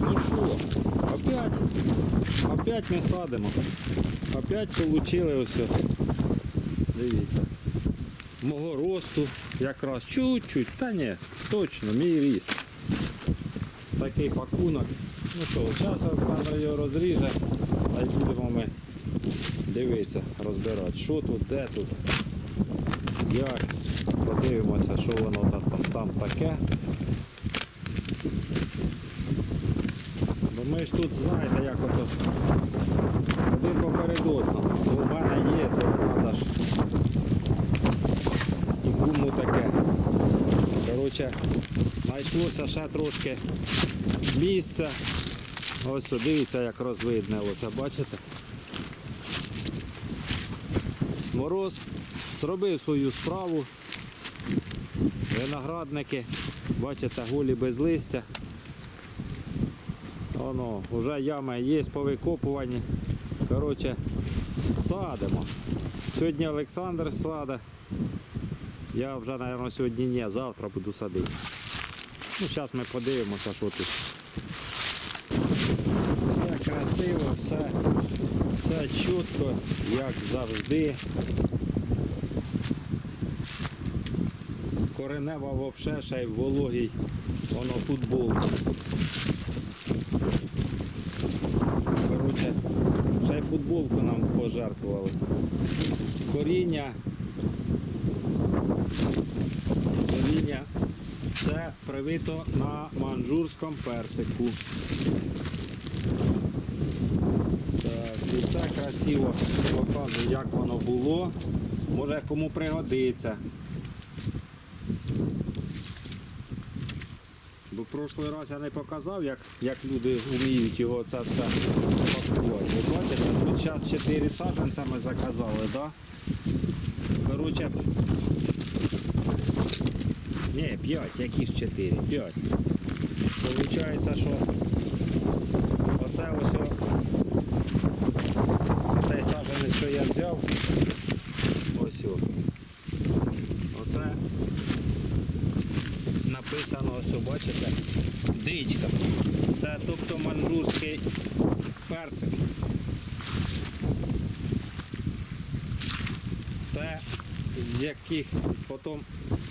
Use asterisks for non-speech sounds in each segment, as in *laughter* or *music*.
ну що, опять, опять ми садимо. Опять получили ось. Дивіться. Мого росту якраз чуть-чуть, та ні, точно, мій ріст. Такий пакунок. Ну що, зараз Олександр його розріже, а й будемо ми дивитися, розбирати, що тут, де тут, як. Подивимося, що воно там, там, там таке. Ми ж тут знаєте, як ото один поперед одного. У мене є, то треба ж і куму таке. Коротше, знайшлося ще трошки місця. Ось дивіться, як розвиднилося, бачите? Мороз зробив свою справу. Виноградники, бачите, голі без листя. Воно, вже ями є повикопувані. Коротше, садимо. Сьогодні Олександр саде. Я вже, мабуть, сьогодні ні, завтра буду садити. Ну, зараз ми подивимося, що тут. Все красиво, все, все чітко, як завжди. Коренева взагалі ще й вологий, воно футбол. Коротше, ще й футболку нам пожертвували. Коріння. Коріння. Це привито на манжурському персику. Так, і все красиво показую, як воно було. Може кому пригодиться. Бо в прошлий раз я не показав, як, як люди вміють його це все пакувати. Ви бачите, тут зараз 4 саджанця ми заказали, да? Коротше. Ні, 5, які ж 4? 5. Получається, що оце ось цей саджанець, що я взяв, ось о. Оце написано, ось бачите, дичка. Це тобто манжурський персик. Те, з яких потім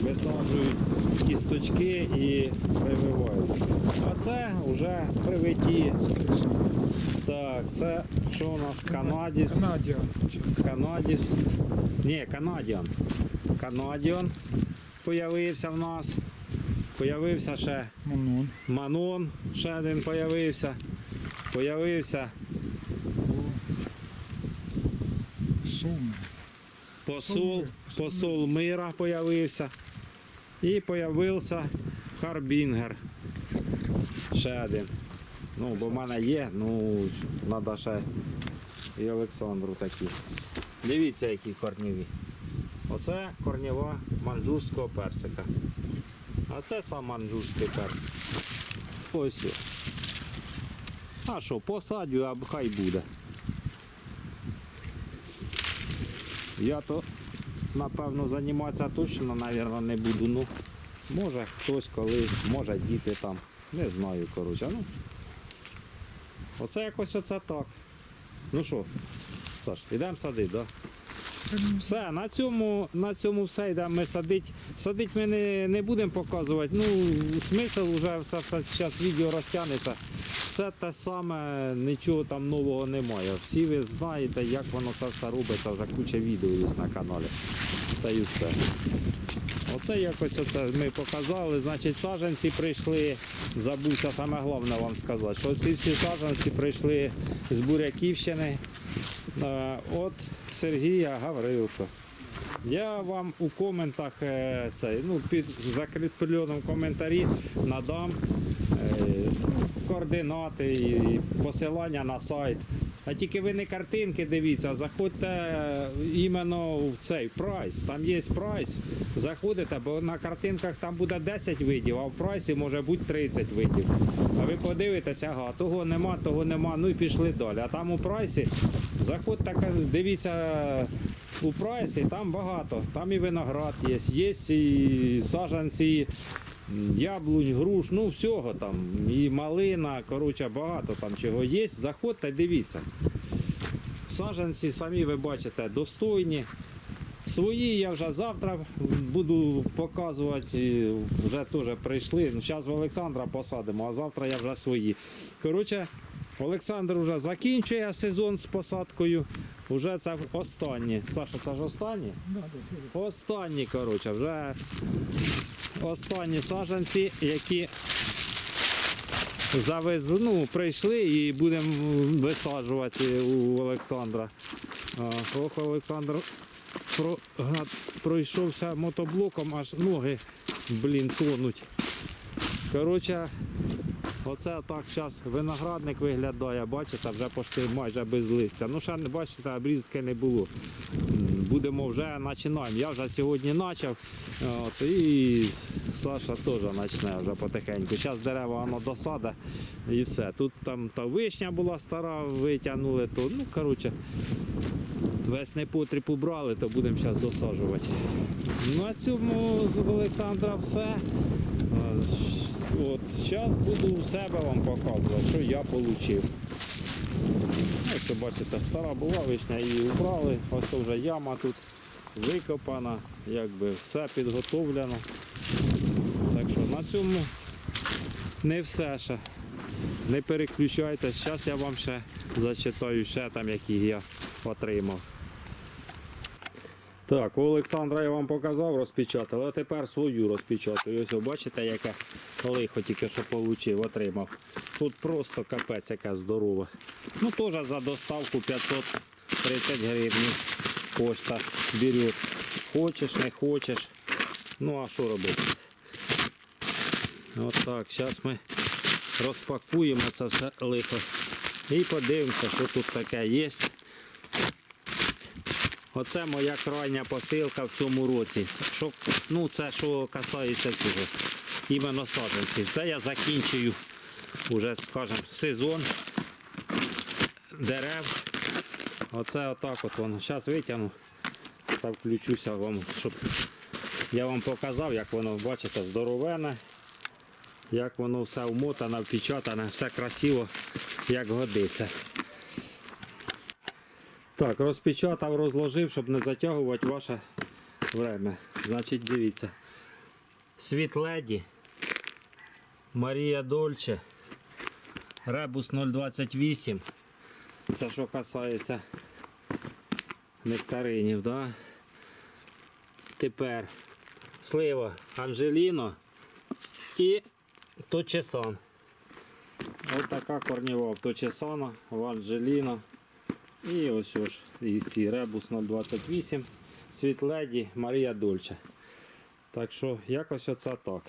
висаджують кісточки і прививають. А це вже привиті. Так, це що у нас? Канадіс. Канадіан. Канадіс. Ні, Канадіан. Канадіан появився в нас. Появився ще Манон. Манон, ще один появився. Появився Суми. посол, посол мира появився. І появився Харбінгер. Ще один. Ну, бо в мене є, ну, треба ще і Олександру такі. Дивіться, які корніві. Оце корнєва манжурського персика. А це сам манжурський персик. Ось. А що, посадю, а хай буде. Я то, напевно, займатися точно, напевно, не буду. Ну, може хтось колись, може діти там. Не знаю, коротше. Ну, оце якось оце так. Ну що, Саш, йдемо садити, так? Да? Все, на цьому, на цьому все йдемо ми садити. Садити ми не, не будемо показувати. Ну, смисл вже все, все зараз відео розтягнеться. Все те саме, нічого там нового немає. Всі ви знаєте, як воно це все робиться, вже куча відео є на каналі. Та й все. Оце якось оце ми показали. Значить, саджанці прийшли. Забувся саме головне вам сказати, що ці всі саджанці прийшли з Буряківщини. От Сергія Гаврилко. Я вам у коментах е, цей, ну, під закріпленому коментарі надам е, координати і посилання на сайт. А тільки ви не картинки дивіться, а заходьте іменно в цей прайс. Там є прайс. Заходите, бо на картинках там буде 10 видів, а в прайсі може бути 30 видів. А ви подивитеся, ага, того нема, того нема, ну і пішли далі. А там у прайсі заходьте, дивіться у прайсі, там багато. Там і виноград є, є і саджанці яблунь, груш, ну всього там. І малина, коротше, багато там чого є. Заходьте, дивіться. Саджанці самі ви бачите достойні. Свої я вже завтра буду показувати. Вже теж прийшли. Зараз в Олександра посадимо, а завтра я вже свої. Коротше, Олександр вже закінчує сезон з посадкою. Уже це останні. Саша, це ж останні? Останні, коротше, вже останні саджанці, які завезли, ну, прийшли і будемо висаджувати у Олександра. Ох, Олександр про, пройшовся мотоблоком, аж ноги, блін, тонуть. Коротше, оце так зараз виноградник виглядає, бачите, вже почти майже без листя. Ну, ще не бачите, обрізки не було. Будемо вже починаємо. Я вже сьогодні почав. От, і Саша теж почне вже потихеньку. Зараз дерева воно досада і все. Тут там та вишня була стара, витягнули, то ну коротше. Весь непотріб убрали, то будемо зараз досаджувати. На цьому з Олександра все. Зараз буду у себе вам показувати, що я отримав. Ось бачите, стара була вишня, її убрали. Ось вже яма тут викопана, якби все підготовлено. Так що на цьому не все ще. Не переключайтесь, зараз я вам ще зачитаю ще там, які я отримав. Так, у Олександра я вам показав, розпечатав, а тепер свою розпечатаю. Ось ви бачите, яке лихо тільки що отримав, отримав. Тут просто капець яка здорова. Ну теж за доставку 530 гривень пошта берет. Хочеш, не хочеш. Ну а що робити? От так, зараз ми розпакуємо це все лихо. І подивимося, що тут таке є. Оце моя крайня посилка в цьому році. Що, ну, це що касається цього. Іменно саджанців. Це я закінчую уже, скажімо, сезон дерев. Оце отак от воно. Зараз витягну та включуся вам, щоб я вам показав, як воно, бачите, здоровене, як воно все вмотане, впечатане, все красиво, як годиться. Так, розпечатав, розложив, щоб не затягувати ваше время. Значить, дивіться. Світ леді, Марія Дольче, Ребус 028. Це що касається нектаринів, да? Тепер слива Анжеліно і Точесан. Ось така корнєва в Точесана, в Анжеліно. І ось ж і ці Ребус 028, Світледі, Марія Дольче. Так що якось оце так.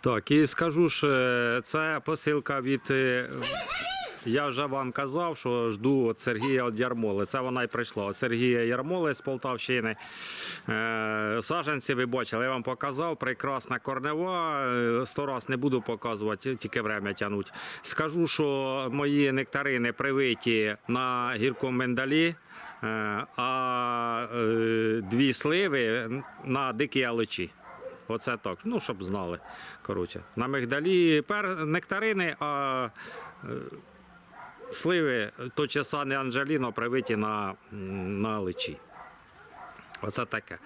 Так, і скажу е, це посилка від. Я вже вам казав, що жду від Сергія від Ярмоли. Це вона й прийшла. Від Сергія Ярмоли з Полтавщини. Е, Саженці ви бачили, я вам показав. Прекрасна корнева. Е, Сто раз не буду показувати, тільки время тягнуть. Скажу, що мої нектарини привиті на гіркому миндалі. е, А дві сливи на дикій аличі. Оце так. Ну, щоб знали. Коротше, на мигдалі пер нектарини, а сливи то часа не Анджеліно привиті на, на личі. Оце таке.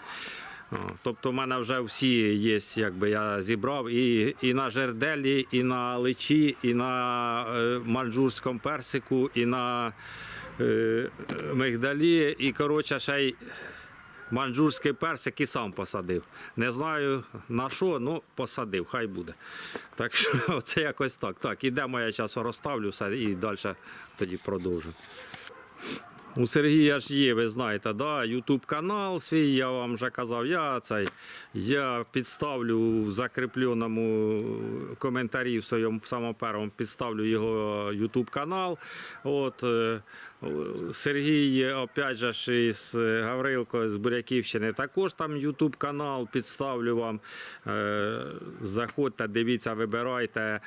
Тобто в мене вже всі є, якби я зібрав і, і на жерделі, і на личі, і на е, манджурському персику, і на е, мигдалі, і коротше ще й манджурський персик і сам посадив. Не знаю на що, ну посадив, хай буде. Так що *laughs* це якось так. Так, ідемо, я зараз розставлю все і далі тоді продовжу. У Сергія ж є, ви знаєте, да, YouTube канал свій, я вам вже казав, я цей, я підставлю в закріпленому коментарі в своєму самому першому підставлю його YouTube канал. От, е, Сергій, опять же, із е, Гаврилко з Буряківщини. Також там Ютуб канал підставлю вам. Е, Заходьте, дивіться, вибирайте.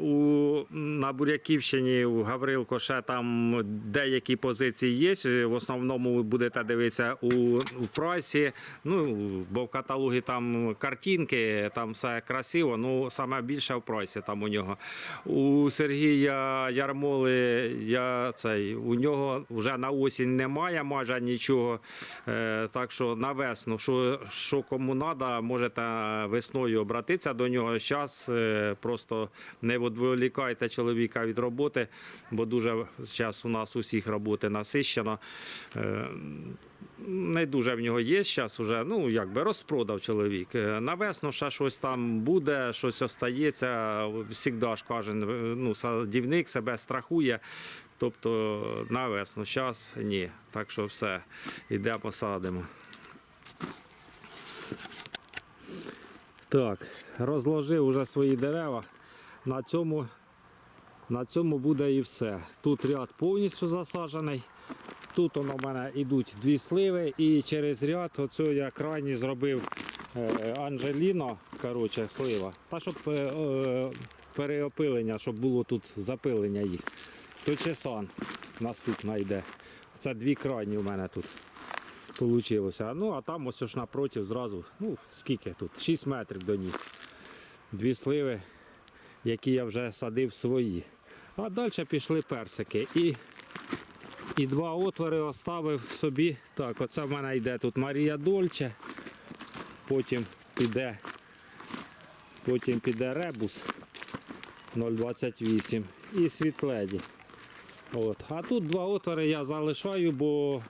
У, на Буряківщині у Гаврилко ще там деякі позиції є. В основному ви будете дивитися у, в прайсі. Ну, бо в каталогі там картинки, там все красиво. Ну, саме більше в прайсі там у нього. У Сергія Ярмоли я цей, у нього вже на осінь немає майже нічого. Е, так що на весну, що, що кому треба, можете весною обратитися до нього. Зараз е, просто не відволікайте чоловіка від роботи, бо дуже зараз у нас усіх роботи насищено. Е, не дуже в нього є зараз уже, ну якби розпродав чоловік. На весну ще щось там буде, щось остається. Всігда ж кожен ну, садівник себе страхує. Тобто на весну, зараз ні. Так що все, йдемо садимо. Так, розложив уже свої дерева. На цьому, на цьому буде і все. Тут ряд повністю засаджений. Тут в мене йдуть дві сливи, і через ряд оцю я крайні зробив е, Анжеліно, коротше, слива. Та щоб е, е, переопилення, щоб було тут запилення їх. То чесан наступна йде. Це дві крайні у мене тут вийшло. Ну, а там ось ж напротив зразу, ну, скільки тут? 6 метрів до них. Дві сливи, які я вже садив свої. А далі пішли персики. І і два отвори оставив собі. Так, оце в мене йде тут Марія Дольче. Потім піде, потім піде ребус 0,28 і світледі. От. А тут два отвори я залишаю, бо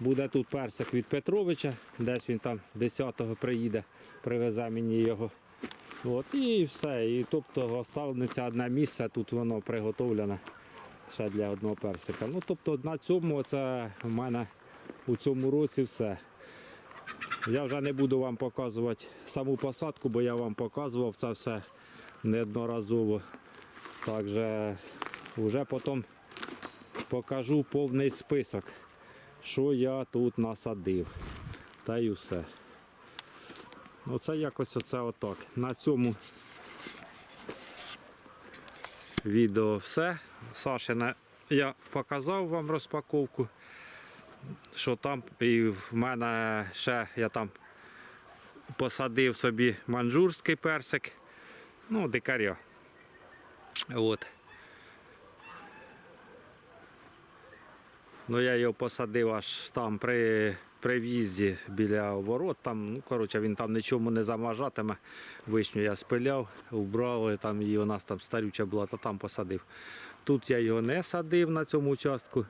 буде тут персик від Петровича. Десь він там 10-го приїде, привезе мені його. От, і все. І тобто останеться одне місце, тут воно приготовлене ще для одного персика. Ну, тобто на цьому це в мене у цьому році все. Я вже не буду вам показувати саму посадку, бо я вам показував це все неодноразово. Також вже потім покажу повний список, що я тут насадив. Та й все. Оце якось оце отак. На цьому відео все. Сашина я показав вам розпаковку, що там і в мене ще я там посадив собі манжурський персик, ну, дикаря. От. Ну, я його посадив аж там при, при в'їзді біля ворот. Там, ну, коротше, він там нічому не замажатиме. Вишню я спиляв, убрали там її, у нас там старюча була, то там посадив. Тут я його не садив на цьому участку.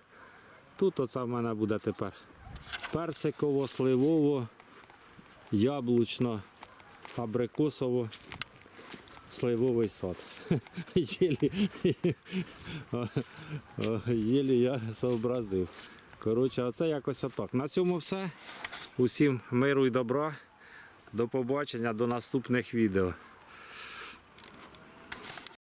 Тут оце в мене буде тепер персиково, сливово, яблучно, абрикосово, сливовий сад. *laughs* Єлі, *laughs* я зобразив. Коротше, оце якось отак. На цьому все. Усім миру і добра. До побачення, до наступних відео.